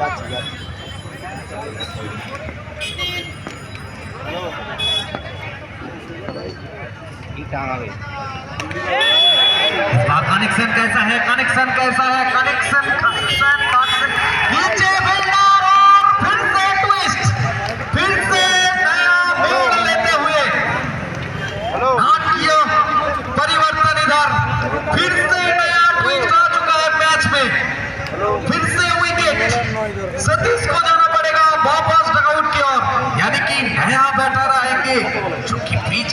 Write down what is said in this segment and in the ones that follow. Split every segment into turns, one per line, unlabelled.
যাচ্ছি যাচ্ছি টাঙাবে
इसका कनेक्शन कैसा है कनेक्शन कैसा है कनेक्शन कनेक्शन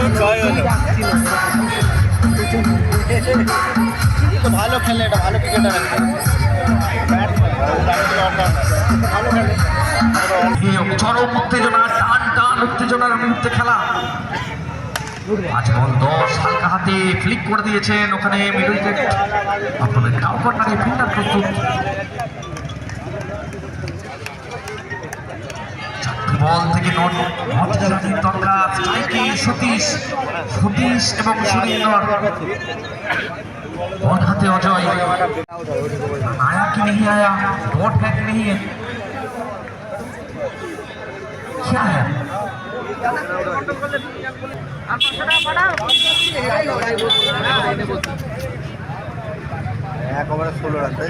এই জয় হলো। ভালো খেলে এটা ভালো ক্রিকেটার ভালো খেলে
চরম উত্তেজনা টান টান উত্তেজনার মুহূর্তে খেলা। পাঁচ বল দশ হালকা হাতে ফ্লিক করে দিয়েছেন ওখানে মিডল উইকেট আপনাদের ডাউ কর্নারে ফিল্ডার প্রস্তুত। বল থেকে নট নট রানের দরকার স্ট্রাইকে সতীশ সতীশ এবং সুরিন্দর বল হাতে অজয় आया कि नहीं आया डॉट है कि नहीं है क्या है
এক ওভারে ষোলো রান তাই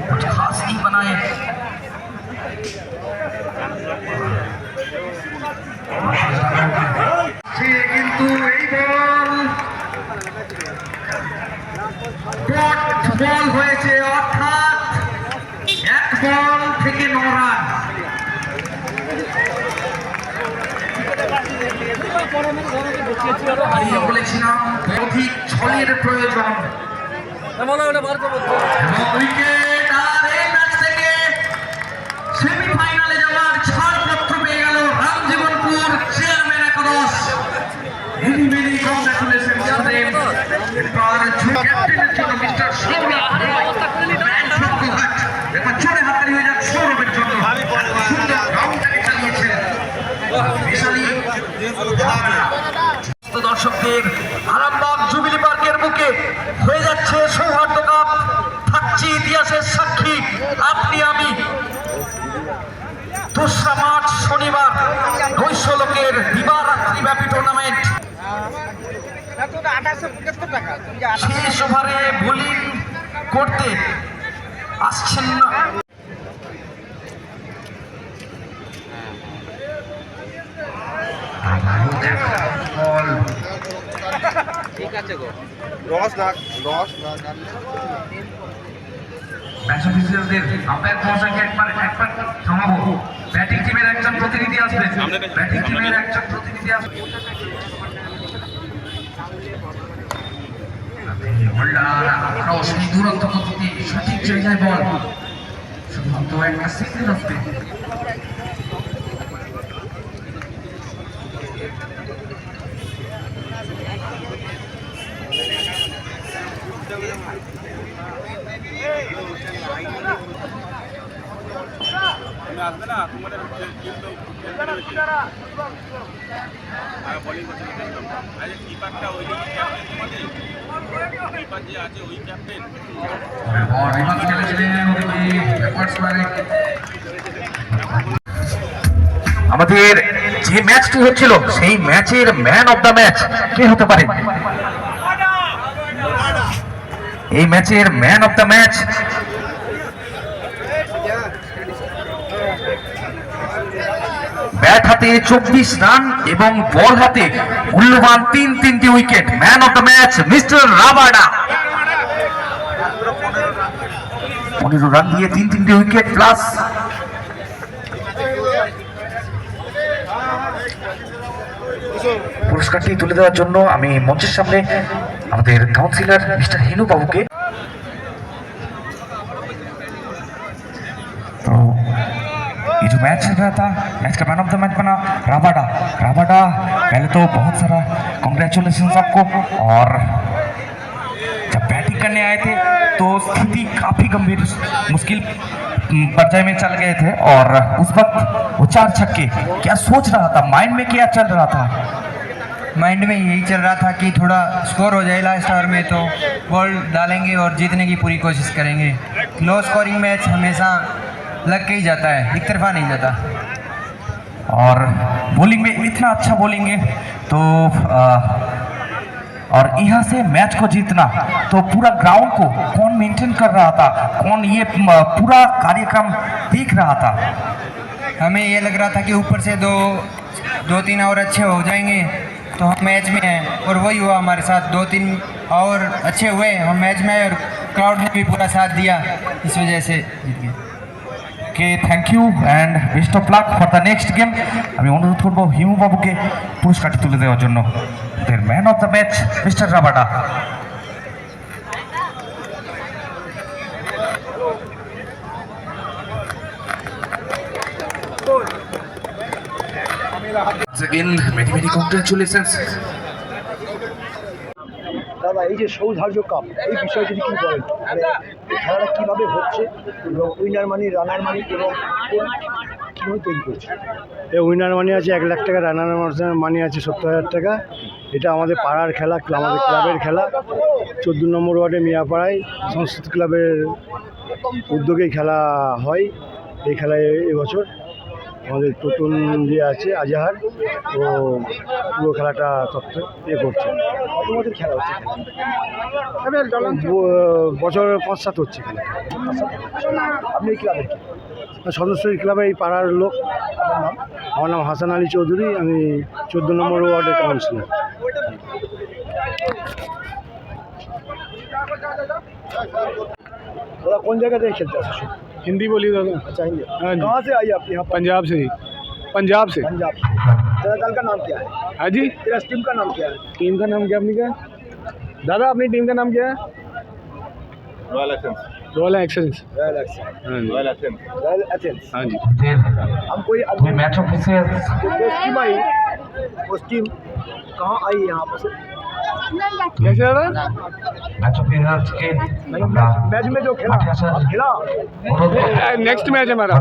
অধিক প্রয়োজন। উইকেট আর এই ম্যাচ থেকে সেমিফাইনালে যাওয়ার ছাড়পত্র পেয়ে গেল রামজীবনপুর চেয়ারম্যান একাদশ মেনি মেনি কংগ্রেচুলেশন তাদের এবার ক্যাপ্টেনের জন্য মিস্টার সৌরভ ম্যান সত্যঘাট এবার চলে হাতারি হয়ে যাক সৌরভের জন্য। সুন্দর রাউন্ডটাকে চালিয়েছেন বিশালী। দর্শকদের আরামবাগ টুর্নামেন্ট শেষ ওভারে বোলিং করতে আসছেন না। ম্যাচ অফিসিয়ালদের আম্পায়ার মহাশয়কে একবার একবার থামাবো। ব্যাটিং টিমের একজন প্রতিনিধি ব্যাটিং টিমের একজন প্রতিনিধি আসবে আমরাও সেই দুরন্ত গতিতে সঠিক জায়গায় বল। শুধুমাত্র একটা সিঙ্গেল আসবে
আরে কিপারটা ওই দিকে ক্যাপ্টেন তোমাদের কিপার যে আছে ওই ক্যাপ্টেন
और रिवर्स খেলেছিলেন ওদিকে ব্যাকওয়ার্ডস পারে আমাদের যে ম্যাচটি হচ্ছিল সেই ম্যাচের ম্যান অফ দ্য ম্যাচ কে হতে পারে এই ম্যাচের man of the match bat হাতে চব্বিশ রান এবং বল হাতে মূল্যবান তিন তিনটি wicket. Man of the match mister Rabada পনেরো রান দিয়ে তিন তিনটি উইকেট প্লাস পুরস্কারটি তুলে দেওয়ার জন্য আমি মঞ্চের সামনে আমাদের কাউন্সিলর মিস্টার হিনু বাবুকে मैच चल रहा था मैच का मैन ऑफ़ द मैच बना राबाडा राबाडा पहले तो बहुत सारा कॉन्ग्रेचुलेशन आपको और जब बैटिंग करने आए थे तो स्थिति काफ़ी गंभीर मुश्किल पर्याय में चल गए थे। और उस वक्त वो चार छक्के, क्या सोच रहा था? माइंड में क्या चल रहा था?
माइंड में यही चल रहा था कि थोड़ा स्कोर हो जाए लास्ट ओवर में तो बॉल डालेंगे और जीतने की पूरी कोशिश करेंगे। लो स्कोरिंग मैच हमेशा लग के ही जाता है एक तरफा नहीं जाता।
और बॉलिंग में इतना अच्छा बॉलिंग है तो आ, और यहाँ से मैच को जीतना तो पूरा ग्राउंड को कौन मेंटेन कर रहा था कौन ये पूरा कार्यक्रम देख रहा था।
हमें ये लग रहा था कि ऊपर से दो दो तीन और अच्छे हो जाएँगे तो हम मैच में हैं और वही हुआ हमारे साथ दो तीन और अच्छे हुए हम मैच में और क्राउड ने भी पूरा साथ दिया इस वजह से जीत गए।
Okay thank you and best of luck for the next game আমি অনুরোধ করব হিমু বাবুকে পুরস্কারটি তুলে দেওয়ার জন্য। Man of the match mister Rabada Again, many many congratulations.
দাদা এই যে সৌধার্য কাপ এই বিষয়ে যদি কি বলেন। খেলাটা কীভাবে হচ্ছে এবং উইনার মানি রানার মানি এবং তৈরি করছে?
এই উইনার মানি আছে এক লাখ টাকা রানার মানি আছে সত্তর হাজার টাকা। এটা আমাদের পাড়ার খেলা আমাদের ক্লাবের খেলা। চোদ্দ নম্বর ওয়ার্ডে মিয়াপাড়ায় সংস্কৃত ক্লাবের উদ্যোগে খেলা হয় এই খেলায় এবছর। আমাদের নতুন যে আছে আজাহার ও পুরো খেলাটা তত্ত্ব ইয়ে করছে।
বছর খেলা হচ্ছে
বছর পাঁচ সাত হচ্ছে খেলা
আপনি ক্লাবের
সদস্য এই ক্লাবের এই পাড়ার লোক। আমার নাম হাসান আলী চৌধুরী আমি চোদ্দ নম্বর ওয়ার্ডের কাউন্সিলর।
কোন জায়গা থেকে খেলতে আসছে?
हिंदी बोली दादा
अच्छा हिंदी।
हाँ जी।
कहाँ से आई आप यहाँ
पंजाब से। ही पंजाब से।
पंजाब तेरा दल का नाम क्या है?
हाँ जी।
तेरा टीम का नाम क्या है?
टीम का नाम क्या अपनी क्या दादा अपनी टीम का नाम क्या है? रॉयल एक्सेंस
रॉयल एक्सेंस
हाँ जी।
हम कोई
अपनी मैच
ऑफ़ टीम आई? उस टीम कहाँ आई यहाँ पर?
নেক্সট ম্যাচ
हमारा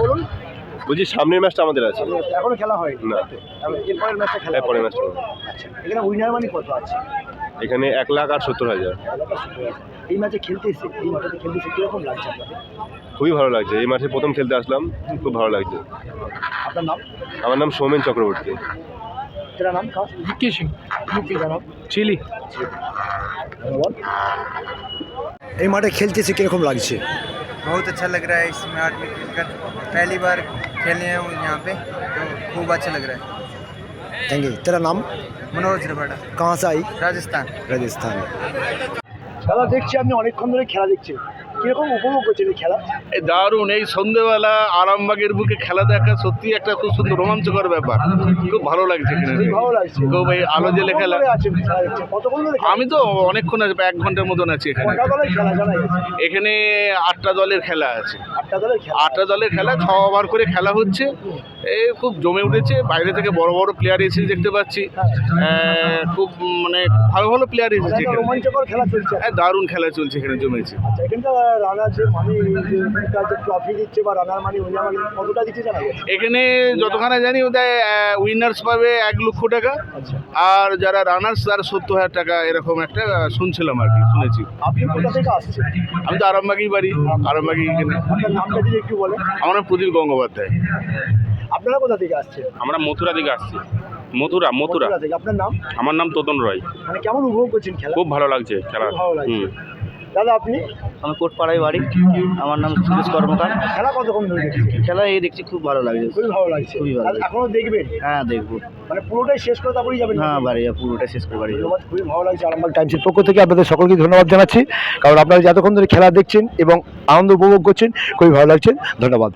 বলুন
বলছি সামনের ম্যাচটা আমাদের আছে।
এখনও খেলা হয়
না।
এরপরের ম্যাচটা খেলা
এরপরের ম্যাচটা
আচ্ছা, এখানে উইনার মানে কত আছে?
এখানে এক লাখ আর সত্তর হাজার
খেলাটা শুরু হয়েছে। এই ম্যাচে খেলতে এসে এই মাঠে খেলতে এসে কিরকম লাগছে আপনাদের
খুবই ভালো লাগছে এই মাঠে প্রথম খেলতে আসলাম খুব ভালো লাগছে
আপনার নাম
আমার নাম সৌমেন চক্রবর্তী
तेरा नाम कहाँ
विक्की सिंह
यूपी का नाम
चिली
ধন্যবাদ এই মাঠে খেলতে এসে কিরকম লাগছে
बहुत अच्छा लग रहा है इस मैच में खेलकर पहली बार खेलने हैं यहाँ पे तो खूब अच्छा लग रहा है
थैंक यू तेरा नाम
মনোহর
ছিল ব্যাটা কাঁসাই।
রাজস্থান।
রাজস্থান। দাদা দেখছি আপনি অনেকক্ষণ ধরে খেলা দেখছেন কীরকম উপভোগ করছেন এই খেলা?
এই দারুণ এই সন্ধেবেলা আরামবাগের বুকে খেলা দেখা সত্যি একটা খুব সুন্দর রোমাঞ্চকর ব্যাপার। খুব ভালো লাগছে এখানে
ভালো লাগছে।
খুব এই আলো জেলে খেলা।
আছেন কতক্ষণ ধরে
আমি তো অনেকক্ষণ আছে এক ঘণ্টার মতন আছি এখানে।
কটা দলের খেলা জানা গেছে?
এখানে আটটা দলের খেলা আছে।
আটটা দলের খেলা।
আটটা দলের খেলা ছ ওভার করে খেলা হচ্ছে। এই খুব জমে উঠেছে। বাইরে থেকে বড় বড় প্লেয়ার এসেছে দেখতে পাচ্ছি। আহ, খুব মানে ভালো ভালো প্লেয়ার এসেছে
একটা
এখানে।
রোমাঞ্চকর খেলা চলছে।
হ্যাঁ, দারুণ খেলা চলছে এখানে জমেছে।
আচ্ছা এখানকার রানার যে মানি তার যে ট্রফি দিচ্ছে বা রানার মানি উইনার মানি কতটা দিচ্ছে জানা গেছে?
এখানে যতখানি জানি ওদের উইনার্স পাবে এক লক্ষ টাকা।
আচ্ছা।
আর যারা রানার্স তার সত্তর হাজার টাকা এরকম একটা শুনছিলাম আর কি শুনেছি।
আপনি কোথা থেকে আসছেন?
আমি তো আরামবাগেই বাড়ি আরামবাগি এখানে।
আপনার নামটা যদি একটু বলেন।
আমার নাম প্রদীপ গঙ্গোপাধ্যায়।
আপনারা কোথা থেকে আসছেন?
আমরা মথুরা দিকে আসছি। মথুরা মথুরা।
থেকে। আপনার নাম?
আমার নাম তোতন রয়।
মানে কেমন উপভোগ করছেন খেলা?
খুব ভালো লাগছে খেলা।
ভালো লাগছে। দাদা আপনি?
আমি কোটপাড়ায় বাড়ি। আমার নাম সুরেশ কর্মকার।
খেলা কতক্ষণ ধরে
খেলা এই দেখছি খুব ভালো লাগছে।
খুবই ভালো লাগছে।
খুবই ভালো
এখন এখনও দেখবেন?
হ্যাঁ দেখব।
মানে পুরোটাই শেষ করে তারপরেই যাবেন
হ্যাঁ বাড়ি পুরোটাই শেষ করে বাড়ি
খুবই ভালো লাগছে আরামবাগ টাইমসের পক্ষ থেকে আপনাদের সকলকে ধন্যবাদ জানাচ্ছি। কারণ আপনারা যতক্ষণ ধরে খেলা দেখছেন এবং আনন্দ উপভোগ করছেন খুবই ভালো লাগছে। ধন্যবাদ।